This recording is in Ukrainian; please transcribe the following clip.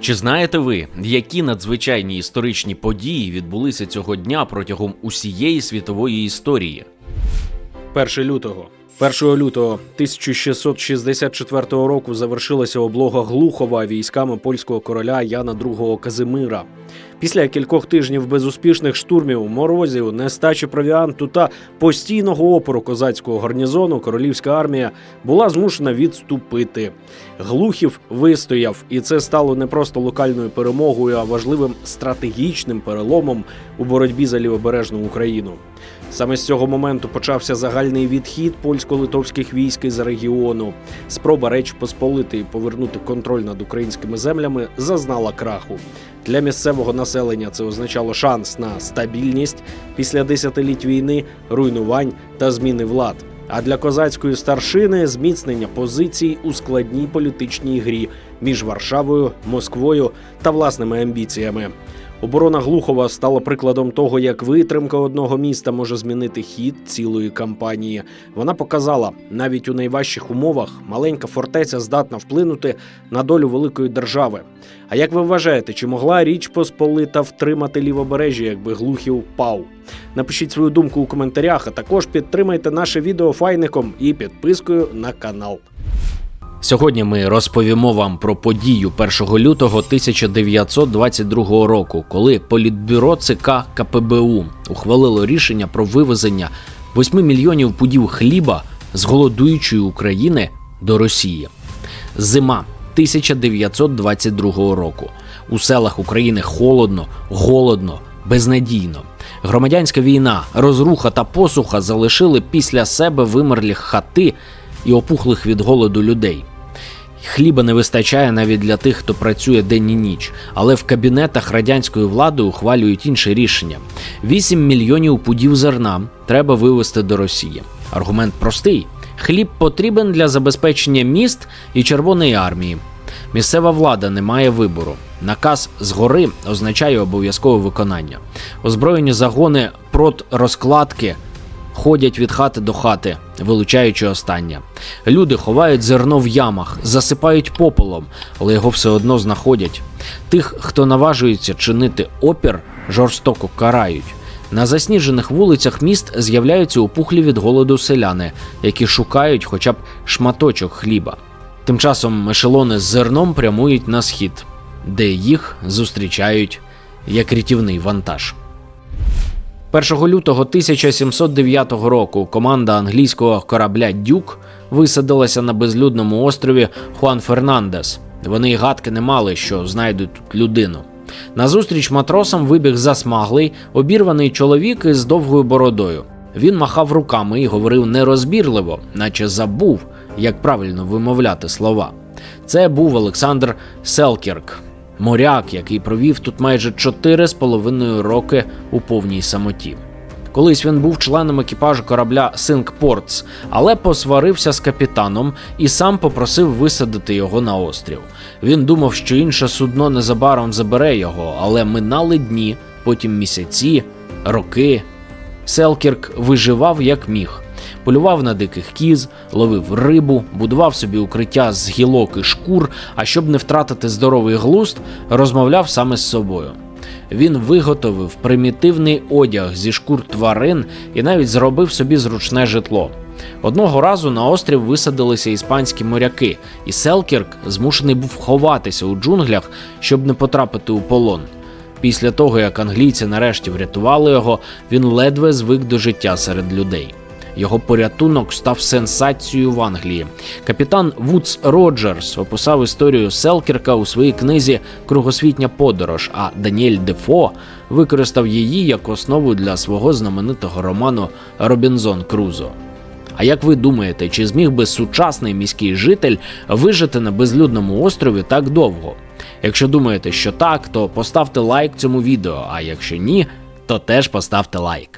Чи знаєте ви, які надзвичайні історичні події відбулися цього дня протягом усієї світової історії? 1 лютого. 1 лютого 1664 року завершилася облога Глухова військами польського короля Яна II Казимира. Після кількох тижнів безуспішних штурмів, морозів, нестачі провіанту та постійного опору козацького гарнізону королівська армія була змушена відступити. Глухів вистояв, і це стало не просто локальною перемогою, а важливим стратегічним переломом у боротьбі за лівобережну Україну. Саме з цього моменту почався загальний відхід польсько-литовських військ із регіону. Спроба Реч Посполитої повернути контроль над українськими землями зазнала краху. Для місцевого населення це означало шанс на стабільність після десятиліть війни, руйнувань та зміни влад. А для козацької старшини зміцнення позицій у складній політичній грі між Варшавою, Москвою та власними амбіціями. Оборона Глухова стала прикладом того, як витримка одного міста може змінити хід цілої кампанії. Вона показала, навіть у найважчих умовах маленька фортеця здатна вплинути на долю великої держави. А як ви вважаєте, чи могла річ Посполита втримати лівобережжя, якби Глухів впав? Напишіть свою думку у коментарях, а також підтримайте наше відео файником і підпискою на канал. Сьогодні ми розповімо вам про подію 1 лютого 1922 року, коли політбюро ЦК КПБУ ухвалило рішення про вивезення 8 мільйонів пудів хліба з голодуючої України до Росії. Зима 1922 року. У селах України холодно, голодно, безнадійно. Громадянська війна, розруха та посуха залишили після себе вимерлі хати і опухлих від голоду людей. Хліба не вистачає навіть для тих, хто працює день і ніч, але в кабінетах радянської влади ухвалюють інше рішення: 8 мільйонів пудів зерна треба вивезти до Росії. Аргумент простий: хліб потрібен для забезпечення міст і Червоної армії. Місцева влада не має вибору. Наказ згори означає обов'язкове виконання. Озброєні загони протрозкладки ходять від хати до хати, вилучаючи останнє. Люди ховають зерно в ямах, засипають попелом, але його все одно знаходять. Тих, хто наважується чинити опір, жорстоко карають. На засніжених вулицях міст з'являються опухлі від голоду селяни, які шукають хоча б шматочок хліба. Тим часом ешелони з зерном прямують на схід, де їх зустрічають як рятівний вантаж. 1 лютого 1709 року команда англійського корабля Дюк висадилася на безлюдному острові Хуан Фернандес. Вони й гадки не мали, що знайдуть тут людину. Назустріч матросам вибіг засмаглий, обірваний чоловік із довгою бородою. Він махав руками і говорив нерозбірливо, наче забув, як правильно вимовляти слова. Це був Олександр Селкірк, моряк, який провів тут майже 4,5 роки у повній самоті. Колись він був членом екіпажу корабля Синкпортс, але посварився з капітаном і сам попросив висадити його на острів. Він думав, що інше судно незабаром забере його, але минали дні, потім місяці, роки. Селкірк виживав як міг. Полював на диких кіз, ловив рибу, будував собі укриття з гілок і шкур, а щоб не втратити здоровий глузд, розмовляв саме з собою. Він виготовив примітивний одяг зі шкур тварин і навіть зробив собі зручне житло. Одного разу на острів висадилися іспанські моряки, і Селкірк змушений був ховатися у джунглях, щоб не потрапити у полон. Після того, як англійці нарешті врятували його, він ледве звик до життя серед людей. Його порятунок став сенсацією в Англії. Капітан Вудс Роджерс описав історію Селкірка у своїй книзі Кругосвітня подорож. А Даніель Дефо використав її як основу для свого знаменитого роману Робінзон Крузо. А як ви думаєте, чи зміг би сучасний міський житель вижити на безлюдному острові так довго? Якщо думаєте, що так, то поставте лайк цьому відео. А якщо ні, то теж поставте лайк.